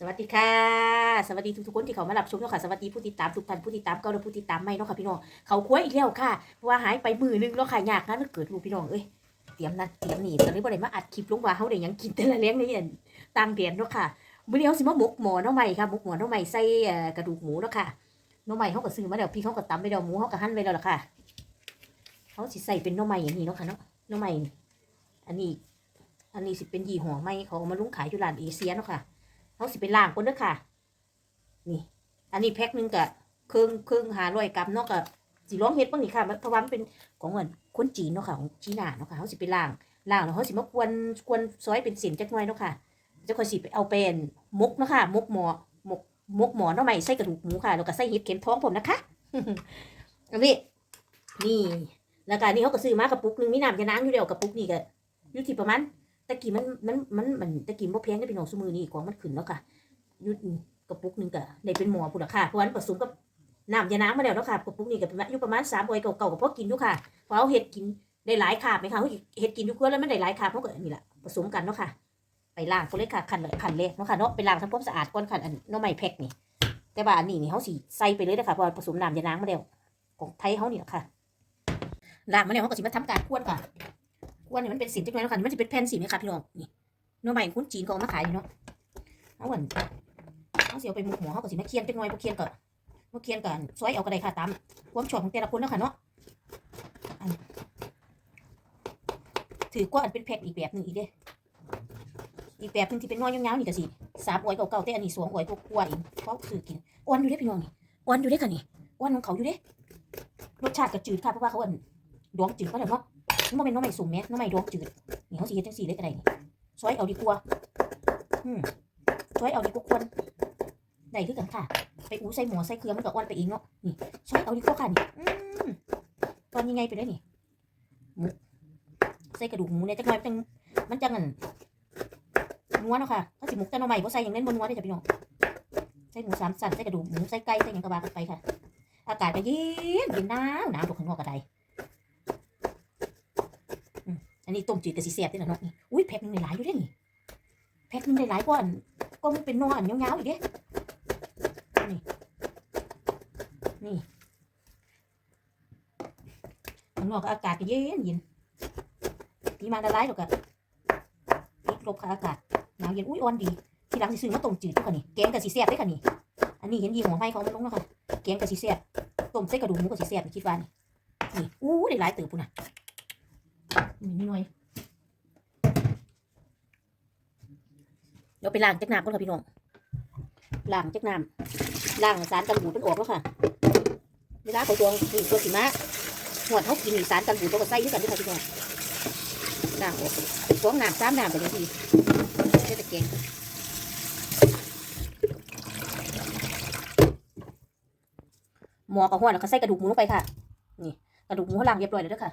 สวัสดีค่ะ สวัสดีทุกๆคนที่เขามารับชมเนาะค่ะ สวัสดีผู้ติดตามทุกท่านผู้ติดตามก่าและผู้ติดตามใหม่เนาะค่ะพี่น้อง เขาคุ้ยอีกแล้วค่ะเพราะว่าหายไปมือนึงเนาะค่ะยากนะเกิดลูกพี่น้องเอ้ย เตรียมนั่นเตรียมนี่ตอนนี้บ่ได้มาอัดคลิปลงว่าเฮาได้ยังกินแต่ละเลี้ยงนี่อันต่างเดียนเนาะค่ะมื้อนี้เฮาสิมาหมกหมอเนาะใหม่ค่ะหมกหมอเนาะใหม่ใส่กระดูกหมูเนาะค่ะเนาะใหม่เฮาก็ซื้อมาแล้วพี่เขาก็ตำไปแล้วหมูเฮาก็หั่นไว้แล้วล่ะค่ะเฮาสิใส่เป็นเนาะใหม่อย่างนี้เนาะค่ะเนาะเนาะใหม่อันนี้ อันนี้สิเป็นยี่ห้อใหม่เขาเอามาลงขายอยู่ร้านเอเชียเนาะค่ะ เฮาสิไปล้างก่อนเด้อค่ะ นี่ อันนี้แพ็คหนึงกับเครื่องเครื่องหาร้อยกรัมเนาะกับสีร้องเฮ็ดบ้างนี่ค่ะเพราะว่ามันเป็นของเหมือนคนจีนเนาะค่ะของจีน่าเนาะค่ะเขาสิไปล้างล้างแล้วเขาสิมาควนควนซอยเป็นเส้นจักหน่อยเนาะค่ะจะค่อยสิไปเอาเป็นมกเนาะค่ะมกหมอมกมกหมอเนาะใหม่ใส่กระดูกหมูค่ะแล้วก็ใส่เห็ดเข็มท้องผมนะคะอันนี้นี่แล้วก็อันนี่เขาก็ซื้อมากระปุกหนึงมีน้ำยานางอยู่เดียวกระปุกนี่ก็อยู่ที่ประมาณ ตะกี้มันมันมันมันตะกี้บ่แพงได้พี่น้องซุมือนี่ของมันขึ้นแล้วค่ะยู่กระปุกนึงก็ได้เป็นหมอพุ่นละค่ะเพราะว่ามันผสมกับน้ำยาน้ำมาแล้วเนาะค่ะกระปุกนี้ก็อยู่ประมาณสามใบเก่าๆกับพอกินอยู่ค่ะเพราะเอาเห็ดกินได้หลายขาบไหมคะเห็ดกินอยู่เพื่อแล้วมันได้หลายขาบเขาะก็นี่แหละผสมกันเนาะค่ะไปล้างก็เลยค่ะขันเลยขันเลยเนาะค่ะเนาะไปล้างทำความสะอาดก่อนค่ะอันเนาะไม่แพ็คนี่แต่ว่าอันนี้นี่เขาสีใส่ไปเลยนะคะเพราะผสมน้ำยาน้ำมาแล้วของไทยเขานี่แหละค่ะล้างมาแล้วเขาก็สิมาทำการควนค่ะ ควนนี่มันเป็นสินจังเลยเนาะค่ะมันจะเป็นแผ่นสินไหมคะพี่น้องนี่เนาะใหม่คุ้นจีนเขาเอามาขายอยู่เนาะเอาเหมือนเขาเสียไปหมกหมอเขาก็สิมาเคียนจังหน่อยบ่เคียนก็บ่เคียนกันซอยเอาก็ไดค่ะตามความชอบของแต่ละคนเนาะค่ะเนาะอันถือก็อันเป็นแพ็คอีกแบบหนึ่งอีกเด้ อีกแบบหนึ่งที่เป็นน้อยยาวๆนี่ก็สิสามออยเก่าๆแต่อันนี้สวงออยกว่าๆอีกเพราะถือกินอ่อนอยู่เด้พี่น้องนี่อ่อนอยู่เด้ค่ะนี่อ่อนของเขาอยู่เด้รสชาติก็จืดค่ะเพราะว่าเขาอันดองจืดเขาแล้วเนาะ มันเป็นน้องใหม่สุ่มแม่น้องใหม่ดองจืดนี่เขาสิเฮ็ดจังซี่เลยก็ได้นี่ซอยเอาดีกว่าอืมซอยเอาดีกว่าควรได้คือกันค่ะ ไปอู้ใส่หมูใส่เครื่องมันก็อ้วนไปเองเนาะนี่ใช้เอาดีกว่าค่ะนี่ตอนยังไงไปได้นี่หมูใส่กระดูกหมูเนี่ยจักหน่อยเป็นมันจังงันนัวเนาะค่ะถ้าสิหมูแต่น่องใหม่บ่ใส่อย่างนั้นบนนัวได้จ้ะพี่น้องใส่หมูสามสันใส่กระดูกหมูใส่ไก่ใส่หยังกระบากันไปค่ะ อากาศก็เย็นเย็นหนาวหนาวตกข้างนอกก็ได้ อันนี้ต้มจืดกับสีเสียบด้วยนะเนาะนี่อุ้ยแพ็คนึงหลายอยู่ด้นี่แพ็คนึงได้หลายกว่าอันก็มันเป็นนออันยาวๆอีกเด้นี่ข้างนอกอากาศก็เย็นเย็นมีมาละลายหรอกอะติดลบค่ะอากาศหนาวเย็นอุ้ยอ่อนดีทีหลังสิซื้อมาต้มจืดด้วยค่ะนี่แกงกับสีแซ่บด้วยค่ะนี่อันนี้เห็นยีห้อไม่เขามันลงแล้วค่ะแกงกับสีแซ่บต้มใส่กระดูกหมูกับสีแซ่บนี่คิดว่านี่นี่อู้ได้หลายเติบปุ่นน่ะ หน่อยเดี๋ยวไปล้างจักน้ำก่อนค่ะพี่น้องล้างจักน้ำล่างสารกันบูดมันออกแล้วค่ะเวลาเขาตวงนี่ตัวสีม้าหวดเขากินนี่สารกันบูดตัวก็ใส่ด้วยกันด้วยค่ะพี่น้องล่างออกฟองน้ำซ้ำน้ำไปเลยทีเทตะเกียงหมอกับหัวแล้วก็ใส่กระดูกหมูลงไปค่ะ นี่กระดูกหมูเขาล้างเรียบร้อยเลยด้วยค่ะ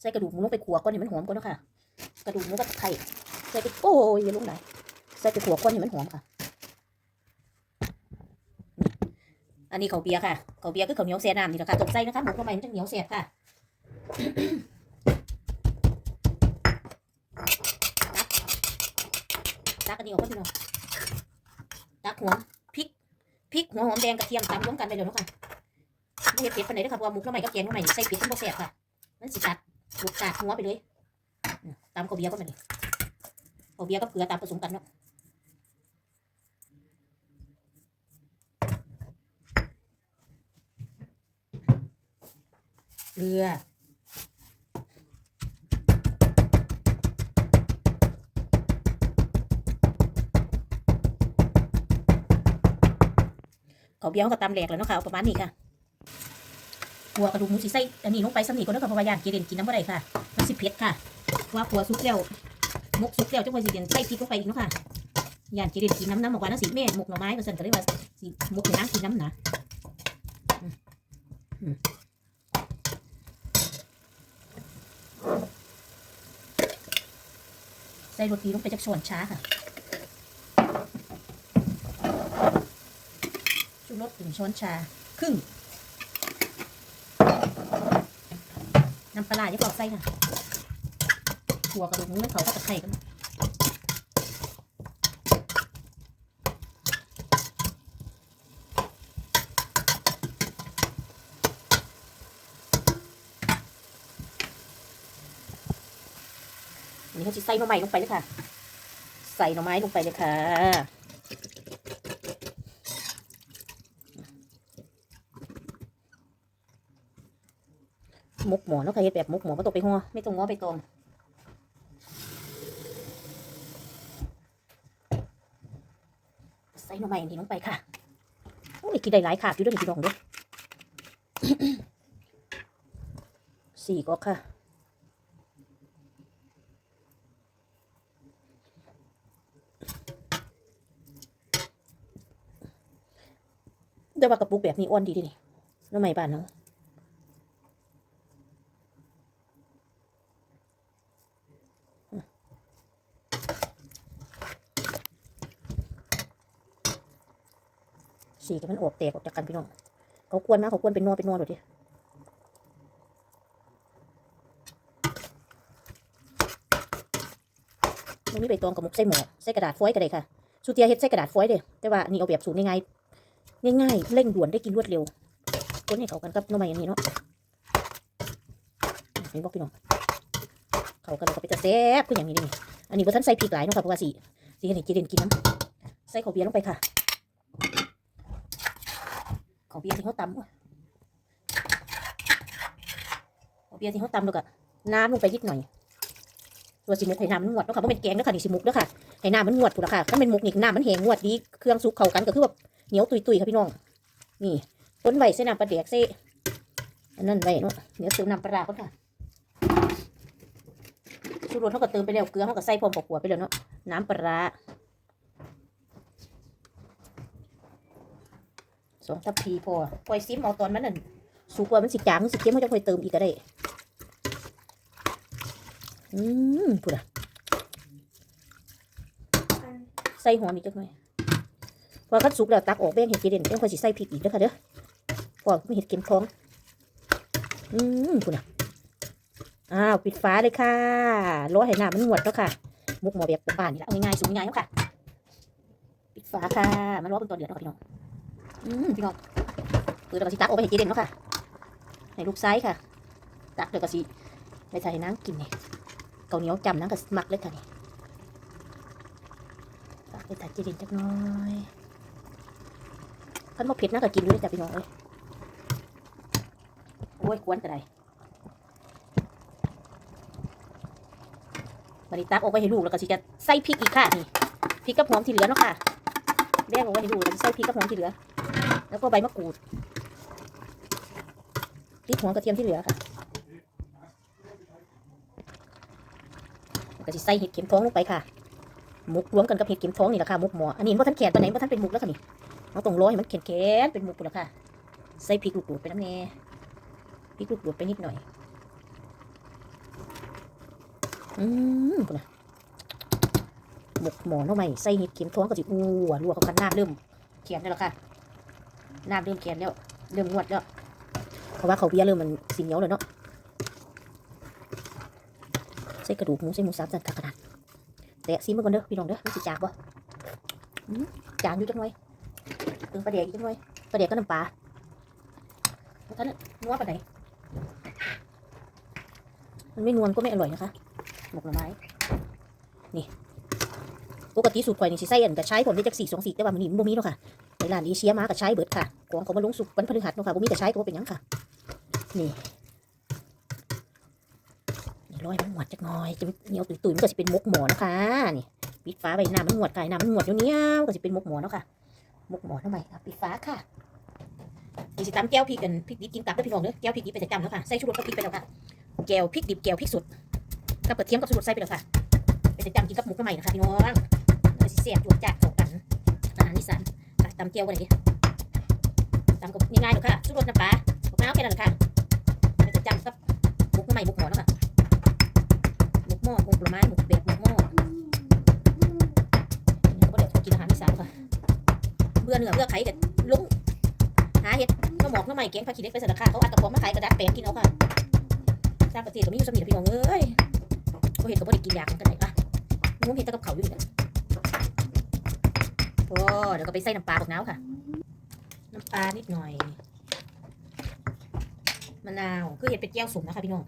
ใส่กระดูกหมูลงไปขัวก่อนให้มันหอมก่อนเนาะค่ะ กระดูกหมูกับไข่ใส่ไปโอ้ยลงไหนใส่ไปขัวก่อนให้มันหอมค่ะ อันนี้เขาเบียร์ค่ะเขาเบียร์คือข้าเหนียวแซ่น้ำนี่แหละค่ะตกใจนะคะหมูเข้าไปมันจะเหนียวแซ่บค่ะตักตักอันนี้ออกก็พี่น้องตักหัวพริกพริกหัวหอมแดงกระเทียมตำรวมกันไปเลยเนาะค่ะไม่เห็ดเผ็ดปานไหนเด้อค่ะเพราะว่าหมูเข้าไปกับแกงเข้าไปใส่เผ็ดมันบ่แซ่บค่ะ มันสิตัด ลูกตัดหัวไปเลยอืมตำข้าวเบียก็มาดิข้าวเบียกับเกลือตำผสมกันเนาะเกลือขอเบี้ยวกับตำแหลกแล้วเนาะค่ะเอาประมาณนี้ค่ะ หัวกระดูกหมูสีไส้อันนี้ลงไปสำนีก็ได้ค่ะเพราะว่ายานเกเรนกินน้ำบ่ได้ค่ะมันสิเผ็ดค่ะว่าหัวสุกแล้วมกสุกแล้วจังหวะสิเดนใส่พริกลงไปอีกเนาะค่ะยานเกเรนกินน้ำน้ำบอกว่าน้ำสีแม่หมกหน่อไม้ก็สั่นก็เลยว่าสิหมกให้น้ำกินน้ำนะใส่โรตีลงไปจากช้อนช้าค่ะชูรสถึงช้อนชาครึ่ง น้ำปลาจะปอกไส้ค่ะหัวกระดูกเนไม่เผาก็จะไคร่กันอันนี้เขาจะใส่หน่อไม้ลงไปเลยค่ะ ใส่หน่อไม้ลงไปเลยค่ะ มุกหมอเนาะค่ะเฮ็ดแบบมุกหมอไม่ต้องไปหัวไม่ต้องง้อไปตองใส่หน่อไม้อันนี้ลงไปค่ะโอ้ยกินได้หลายขาบอยู่ด้วยนี่พี่น้องเด้วยสี่ก็ค่ะแต่ว่ากระปุกแบบนี้อ้วนดีดีนี่หน้ำไม่บ้านเนาะ สีก็มันออกแตกออกจากกันพี่น้องเขากวนนะเขากวนเป็นนวเป็นนวหน่อยดิมันมีใบตองกับมุกใส่หมอใส่กระดาษฟอยล์ก็ได้ค่ะสูเตียเฮ็ดใส่กระดาษฟอยล์เด้แต่ว่านี่เอาแบบสูตรง่ายๆง่ายๆเร่งด่วนได้กินรวดเร็วคนให้เขากันกับน้ำใหม่อันนี้เนาะเห็นบอกพี่น้องเขากันแล้วก็ไปจะแซ่บคืออย่างนี้นี่อันนี้ว่ท่านใส่พริกหลายเนาะค่ะเพราะว่าสีสีเห็นจีเด่นกินน้ำใส่ข้าวเบียร์ลงไปค่ะ เบียร์ที่เขาตำว่ะขอเบียร์ที่เขาตำแล้วก็น้ำลงไปนิดหน่อยตัวสิมุกให้น้ำมันงวดแล้วค่ะเพราะเป็นแกงแล้วค่ะนี่สิมุกแล้วค่ะให้น้ำมันงวดถูกแล้วค่ะถ้าเป็นมุกนี่น้ำมันแห้งงวดดีเครื่องซุกเข้ากันก็คือแบบเหนียวตุยๆค่ะพี่น้อง นี่ต้นไหวเส้นน้ำปลาเดียกเส้อันนั้นไว้เนาะเดี๋ยวเติมน้ำปลาร้าก่อนค่ะชูรสเขาก็เติมไปแล้วเกลือเขาก็ใส่พร้อมกับหัวไปแล้วเนาะน้ำปลาร้า สองทัพพีพอปล่อยซิมเอาตอนมันนั่นสุกว่ามันสิจางมันสิเค็มเขาจะค่อยเติมอีกก็ได้ อืมพูดอะใส่หอมอีกจักหน่อยพอคัดสุกแล้วตักออกแบ่งเห็ดเกเด่นเดี๋ยวค่อยสิใส่พริกอีกเด้อค่ะเด้อพอไม่เห็ดเค็มท้อง อืมพูดอะอ้าวปิดฟ้าเลยค่ะรอให้น้ำมันงวดแล้วค่ะ มุกหมอแบบบ้านนี่แหละง่ายๆสูงง่ายๆแล้วค่ะ ปิดฟ้าค่ะมารอเป็นตอนเดือดเนาะค่ะพี่น้อง อืมพี่น้องเปิดแล้วก็สิตักออกไปให้เจเด่นเนาะค่ะให้ลูกไซส์ค่ะ ตักเดี๋ยวก็สิไปใส่ให้นางกินนี่เกาเหนียวจำนางก็หมักเลยค่ะนี่ตักไปใส่เจเด่นจักน้อยขันบ่เผ็ดนางก็กินอยู่เลยจ้ะพี่น้องเอ้ยโอ้ยกวนก็ได้บัดนี้ตักออกไปให้ลูกแล้วก็สิจะใส่พริกอีกค่ะนี่พริกกับหอมที่เหลือเนาะค่ะแบ่งออกไว้ให้ลูกแล้วใส่พริกกับหอมที่เหลือ แล้วก็ใบมะกรูดพริกหัวกระเทียมที่เหลือค่ะก็จะใส่เห็ดเข็มท้องลงไปค่ะมุกรวมกันกับเห็ดเข็มท้องนี่แหละค่ะมุกหมออันนี้ว่าท่านแขนตัวไหนว่าท่านเป็นมุกแล้วค่ะนี่เราต้องรอให้มันแข็งแข็งเป็นมุกหมดแล้วค่ะ ใส่พริกลูกโดดไปน้ำแน่พริกลูกโดดไปนิดหน่อย อืมกูนะหมกหมอเนาไหมใส่เห็ดเข็มท้องก็จะอ้วรัวเขากันหน้ำเริ่มเขียนได้แล้วค่ะ น้ำเริ่มแกนแล้ว เริ่มงวดแล้ว เพราะว่าเขาเบียเริ่มมันสีเหนียวเลยเนาะใส่กระดูกหมูใส่หมูสับใส่กระดาษแตะซีมันก่อนเด้อพี่น้องเด้อมันสิจางบ่จางอยู่จังหน่อยเติมปลาเดี๋ยกอีกจังหน่อยปลาเดี๋ยกก็น้ำปลาท่านนัวปานไหนมันไม่นวลก็ไม่อร่อยนะคะหมกหน่อไม้นี่ปกติสูตรข่อยนี่สิใส่อันกระชายผมได้จากสี่สองสี่แต่ว่ามันนี่มันบ่มีเนาะค่ะ ในร้านอีเชียมากับใช้เบิดค่ะของเขามาลงสุกวันพฤหัสเนาะค่ะบ่มีแต่ใช้ก็เป็นยังค่ะ นี่นี่ร้อยมันหวดจักหน่อยจะเหนียวตุยๆมันก็สิเป็นมกหมอนะคะนี่ปิดฟ้าไว้น้ำมันหวดไก่น้ำมันหวดอยู่เนี้ยก็สิเป็นมกหมอเนาะค่ะมกหมอทำไมครับปิดฟ้าค่ะนี่สิตำแก้วพริกกันพริกดิบกินตับเด้พี่น้องเด้อแก้วพริกดิบไปจะจำแล้วค่ะใส่ชูรสกับพริกไปแล้วค่ะแก้วพริกดิบแก้วพริกสดกับกระเทียมกับชูรสใส่ไปแล้วค่ะไปจะจำกินกับหมูกระไหม่นะคะพี่น้องก็สิเสียบจวดจัดเข้ากันอาหารอีสาน ค่ะ ตำเจียวกันเลยดิตำกับง่ายๆเนาะค่ะชุดรสน้ำปลาบักน้าวแค่นั้นหละค่ะเราจะจำกับหมุกใหม่หมุกหมอเนาะค่ะหมุกหม้อหมุกผลไม้หมุกแบบหมุกหม้อนี่ก็เดี๋ยวกินอาหารอีสานค่ะเบื่อเหนื้อเบื่อไข่กันลุงหาเห็ดน้ำหมอกน้ำใหม่แกงผักขี้เล็กไปสารคาเขาอัดตะพองมาขายกระดาษแปลงกินเอาค่ะสร้างประเทศก็มีอยู่สมีพี่น้องเอ้ยก็เห็นก็บ่ได้กินยาของกันไหนอะงูเห็ดตะกับเขาอยู่นี่แหละโอ้เดี๋ยวก็ไปใส่น้ำปลาบักน้าค่ะ น้ำปลานิดหน่อยมะนาวคือเห็ดเป็ดแก้วสุ่มนะคะพี่น้อง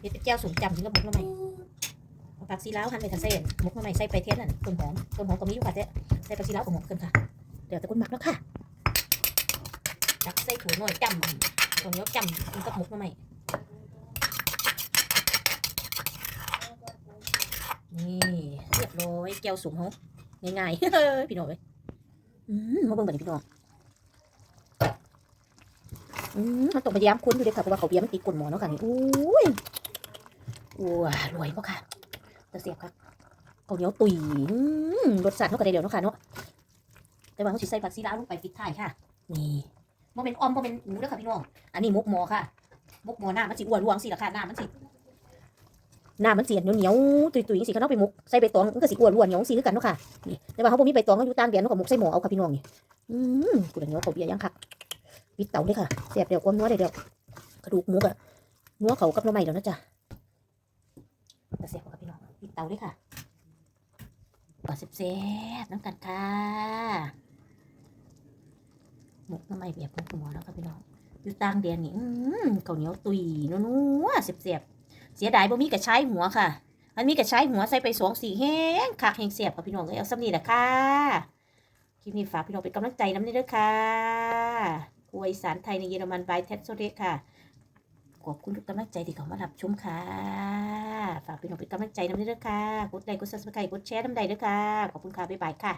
เห็ดเป็ดแก้วสุ่มจำถึงระบบแล้วไหมเอาผักซีล้าวหั่นไปทันเส้นมุกมาใหม่ใส่ไปเทียนนั่นต้นหอมต้นหอมก็มีอยู่ค่ะเจ๊ใส่ผักซีล้าวกับหอมกันค่ะ เดี๋ยวแต่คนหมักแล้วค่ะตักใส่ถุงหน่อยจำตรงนี้จำกินกับมุกมาใหม่นี่เรียบร้อยแก้วสูงเขา ง่ายๆพี่น้องเอ้ยอืมาเบิ่งบัดนี้พี่น้องอืมมันต้องพยายามคุ้นอยู่เด้อค่ะเพราะว่าเขาเบี้ยมันติดก้นหมอเนาะค่ะนี่อุ้ยว้ารวยปะค่ะแต่เสียบค่ะเขาเหนียวตุยอืมรสชาติเขาก็ได้เดี๋ยวเนาะค่ะเนาะแต่ว่าเขาสิใส่ผักซีลาวลงไปปิดท้ายค่ะ นี่บ่เป็นออมบ่เป็นหมูเด้อค่ะพี่น้อง อันนี้มุกหมอค่ะมุกหมอหน้ามันสิอ้วนรวงสิล่ะค่ะหน้ามันสิ หน้ามันเสียเหนียวเหนียวๆตุยๆสิเขาเอาไปมุกใส่ใบตองมันก็สิอ้วนรวนเหนียวสิคือกันเนาะค่ะนี่แต่ว่าเขาบ่มีใบตองเขาอยู่ต่างแดนเขาก็หมุกใส่หม้อเอาค่ะพี่น้องนี่อืมกูเหนียวเขาเบียร์ยังคักปิดเตาเลยค่ะเสียบเดี๋ยวความนัวเดี๋ยวเดี๋ยวกระดูกหมูกะนัวเขากับน้ำใหม่แล้วนะจ๊ะแต่เสียบค่ะพี่น้องปิดเตาเลยค่ะปลาเสียบๆน้ำกันค่ะหมกน้ำใหม่แบบของหมอแล้วค่ะพี่น้องอยู่ต่างแดนนี่อืมข้าวเหนียวตุยนัวๆเสียบๆ เสียดายบ่มีกระชายหัวค่ะ มันมีกระชายหัวใส่ไปสองสี่แห้งคักแห้งเสียบค่ะพี่น้องเอ้ยเอาซ้ำนี่แหละค่ะคลิปนี้ฝากพี่น้องเป็นกำลังใจน้ำนี้ด้วยค่ะครัวอีสานไทยในเยอรมันบายเทสโซเดค่ะขอบคุณทุกกำลังใจที่เข้ามารับชมค่ะ ฝากพี่น้องเป็นกำลังใจน้ำนี้ด้วยค่ะ กดไลค์ กดซับสไครต์กดแชร์น้ำใดด้วยค่ะ ขอบคุณค่ะ บ๊ายบายค่ะ